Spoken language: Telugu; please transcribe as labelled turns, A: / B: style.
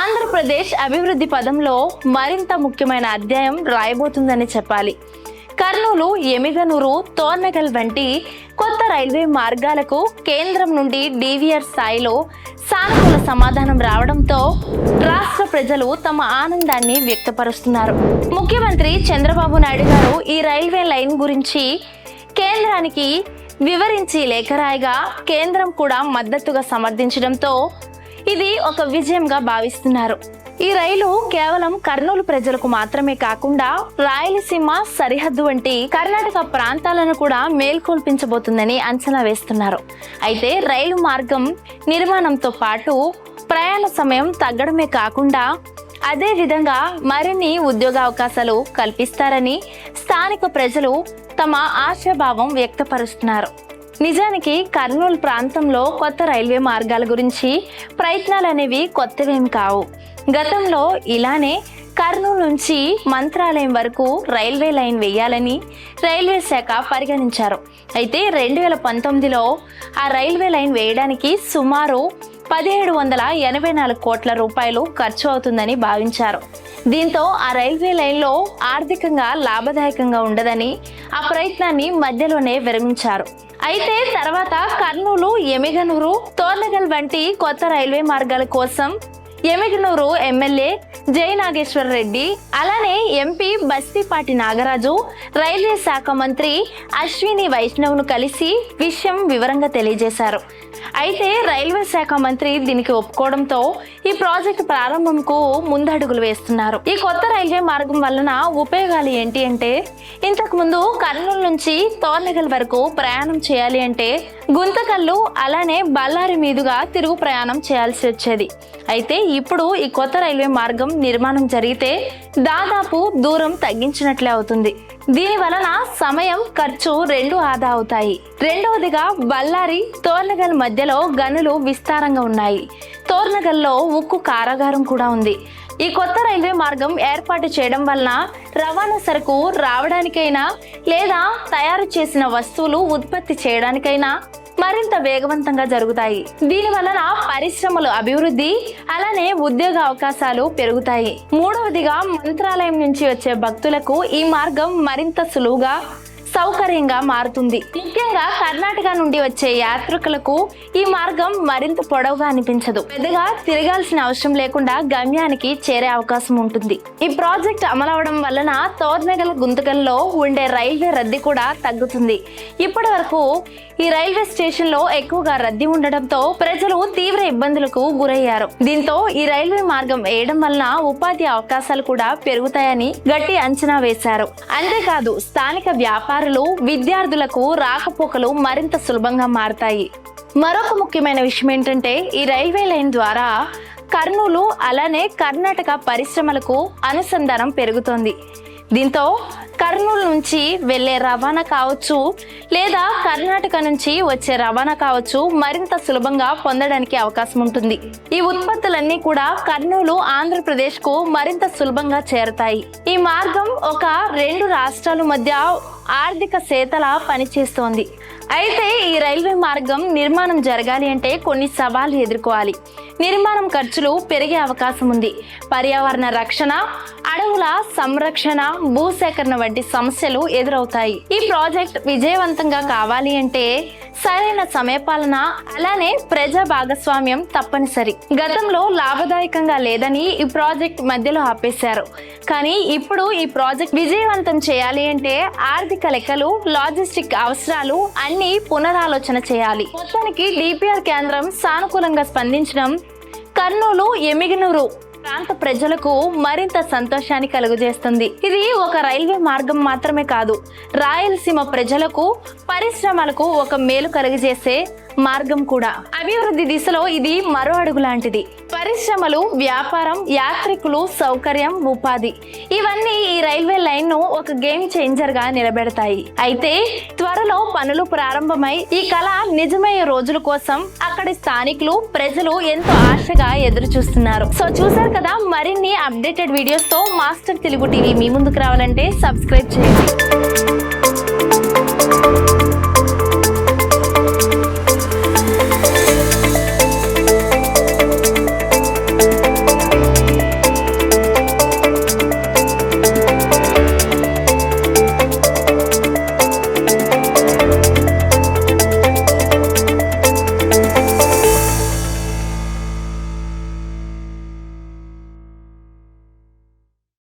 A: ఆంధ్రప్రదేశ్ అభివృద్ధి పదంలో మరింత ముఖ్యమైన అధ్యాయం రాయబోతుందని చెప్పాలి. కర్నూలు ఎమిగనూరు తోర్నగల్ వంటి కొత్త రైల్వే మార్గాలకు కేంద్రం నుండి డీవీఆర్ స్థాయిలో సానుకూల సమాధానం రావడంతో రాష్ట్ర ప్రజలు తమ ఆనందాన్ని వ్యక్తపరుస్తున్నారు. ముఖ్యమంత్రి చంద్రబాబు నాయుడు గారు ఈ రైల్వే లైన్ గురించి కేంద్రానికి వివరించి లేఖ రాయగా కేంద్రం కూడా మద్దతుగా సమర్థించడంతో ఇది ఒక విజయంగా భావిస్తున్నారు. ఈ రైలు కేవలం కర్నూలు ప్రజలకు మాత్రమే కాకుండా రాయలసీమ సరిహద్దు వంటి కర్ణాటక ప్రాంతాలను కూడా మేల్కొల్పించబోతుందని అంచనా వేస్తున్నారు. అయితే రైలు మార్గం నిర్మాణంతో పాటు ప్రయాణ సమయం తగ్గడమే కాకుండా అదే విధంగా మరిన్ని ఉద్యోగ అవకాశాలు కల్పిస్తారని స్థానిక ప్రజలు తమ ఆశాభావం వ్యక్తపరుస్తున్నారు. నిజానికి కర్నూలు ప్రాంతంలో కొత్త రైల్వే మార్గాల గురించి ప్రయత్నాలు అనేవి కొత్తవేమి కావు. గతంలో ఇలానే కర్నూలు నుంచి మంత్రాలయం వరకు రైల్వే లైన్ వేయాలని రైల్వే శాఖ పరిగణించారు. అయితే రెండు వేల పంతొమ్మిదిలో ఆ రైల్వే లైన్ వేయడానికి సుమారు పదిహేడు వందల ఎనభై నాలుగు కోట్ల రూపాయలు ఖర్చు అవుతుందని భావించారు. దీంతో ఆ రైల్వే లైన్లో ఆర్థికంగా లాభదాయకంగా ఉండదని ఆ ప్రయత్నాన్ని మధ్యలోనే విరమించారు. అయితే తర్వాత కర్నూలు ఎమిగనూరు తోర్నగల్ వంటి కొత్త రైల్వే మార్గాల కోసం ఎమిగనూరు ఎమ్మెల్యే జై నాగేశ్వర రెడ్డి అలానే ఎంపీ బస్తీపాటి నాగరాజు రైల్వే శాఖ మంత్రి అశ్విని వైష్ణవ్ను కలిసి విషయం వివరంగా తెలియజేశారు. అయితే రైల్వే శాఖ మంత్రి దీనికి ఒప్పుకోవడంతో ఈ ప్రాజెక్టు ప్రారంభంకు ముందడుగులు వేస్తున్నారు. ఈ కొత్త రైల్వే మార్గం వలన ఉపయోగాలు ఏంటి అంటే ఇంతకు ముందు కర్నూలు నుంచి తోర్లగల్ వరకు ప్రయాణం చేయాలి అంటే గుంతకల్లు అలానే బళ్ళారి మీదుగా తిరుగు ప్రయాణం చేయాల్సి వచ్చేది. అయితే ఇప్పుడు ఈ కొత్త రైల్వే మార్గం నిర్మాణం జరిగితే దాదాపు దూరం తగ్గించినట్లే అవుతుంది. దీని వలన సమయం ఖర్చు రెండు ఆదా అవుతాయి. రెండవదిగా బళ్ళారి తోర్నగల్ మధ్యలో గనులు విస్తారంగా ఉన్నాయి. తోర్నగల్లో ఉక్కు కారాగారం కూడా ఉంది. ఈ కొత్త రైల్వే మార్గం ఏర్పాటు చేయడం వలన రవాణా సరుకు రావడానికైనా లేదా తయారు చేసిన వస్తువులు ఉత్పత్తి చేయడానికైనా మరింత వేగవంతంగా జరుగుతాయి. దీని వలన పరిశ్రమలు అభివృద్ధి అలానే ఉద్యోగ అవకాశాలు పెరుగుతాయి. మూడవదిగా మంత్రాలయం నుంచి వచ్చే భక్తులకు ఈ మార్గం మరింత సులువుగా సౌకర్యంగా మారుతుంది. ముఖ్యంగా కర్ణాటక నుండి వచ్చే యాత్రికులకు ఈ మార్గం మరింత పొడవుగా అనిపించదు. పెద్దగా తిరగాల్సిన అవసరం లేకుండా గమ్యానికి చేరే అవకాశం ఉంటుంది. ఈ ప్రాజెక్ట్ అమలవడం వలన తోర్నగల గుంతకల్లో ఉండే రైల్వే రద్దీ కూడా తగ్గుతుంది. ఇప్పటి వరకు ఈ రైల్వే స్టేషన్లో ఎక్కువగా రద్దీ ఉండడంతో ప్రజలు తీవ్ర ఇబ్బందులకు గురయ్యారు. దీంతో ఈ రైల్వే మార్గం వేయడం వలన ఉపాధి అవకాశాలు కూడా పెరుగుతాయని గట్టి అంచనా వేశారు. అంతేకాదు స్థానిక వ్యాపార వ్యాపారులు విద్యార్థులకు రాకపోకలు మరింత సులభంగా మారతాయి. మరొక ముఖ్యమైన విషయం ఏంటంటే ఈ రైల్వే లైన్ ద్వారా కర్నూలు అలానే కర్ణాటక పరిశ్రమలకు అనుసంధానం పెరుగుతోంది. దీంతో కర్నూలు నుంచి వెళ్ళే రవాణా కావచ్చు లేదా కర్ణాటక నుంచి వచ్చే రవాణా కావచ్చు మరింత సులభంగా పొందడానికి అవకాశం ఉంటుంది. ఈ ఉత్పత్తులన్నీ కూడా కర్నూలు ఆంధ్రప్రదేశ్కు మరింత సులభంగా చేరతాయి. ఈ మార్గం ఒక రెండు రాష్ట్రాల మధ్య ఆర్థిక సేతలా పనిచేస్తోంది అయితే ఈ రైల్వే మార్గం నిర్మాణం జరగాలి అంటే కొన్ని సవాళ్ళు ఎదుర్కోవాలి. నిర్మాణం ఖర్చులు పెరిగే అవకాశం ఉంది. పర్యావరణ రక్షణ అడవుల సంరక్షణ భూసేకరణ వంటి సమస్యలు ఎదురవుతాయి. ఈ ప్రాజెక్ట్ విజయవంతంగా కావాలి అంటే సరైన సమయపాలన అలానే ప్రజా భాగస్వామ్యం తప్పనిసరి. గతంలో లాభదాయకంగా లేదని ఈ ప్రాజెక్ట్ మధ్యలో ఆపేశారు. కానీ ఇప్పుడు ఈ ప్రాజెక్ట్ విజయవంతం చేయాలి అంటే ఆర్థిక లెక్కలు లాజిస్టిక్ అవసరాలు అన్ని పునరాలోచన చేయాలి. మొత్తానికి డిపిఆర్ కేంద్రం సానుకూలంగా స్పందించడం కర్నూలు ఎమిగనూరు ప్రాంత ప్రజలకు మరింత సంతోషాన్ని కలుగజేస్తుంది. ఇది ఒక రైల్వే మార్గం మాత్రమే కాదు. రాయలసీమ ప్రజలకు పరిశ్రమలకు ఒక మేలు కలుగజేసే మార్గం కూడా. అభివృద్ధి దిశలో ఇది మరో అడుగు లాంటిది. పరిశ్రమలు వ్యాపారం యాత్రికులు సౌకర్యం ఉపాధి. ఇవన్నీ ఈ రైల్వే లైన్ను ఒక గేమ్ చేంజర్గా నిలబెడతాయి. అయితే త్వరలో పనులు ప్రారంభమై ఈ కళ నిజమయ్యే రోజుల కోసం అక్కడి స్థానికులు ప్రజలు ఎంతో ఆశగా ఎదురు చూస్తున్నారు సో చూసారు కదా మరిన్ని అప్డేటెడ్ వీడియోస్తో మాస్టర్ తెలుగు టీవీ మీ ముందుకు రావాలంటే సబ్స్క్రైబ్ చేయండి.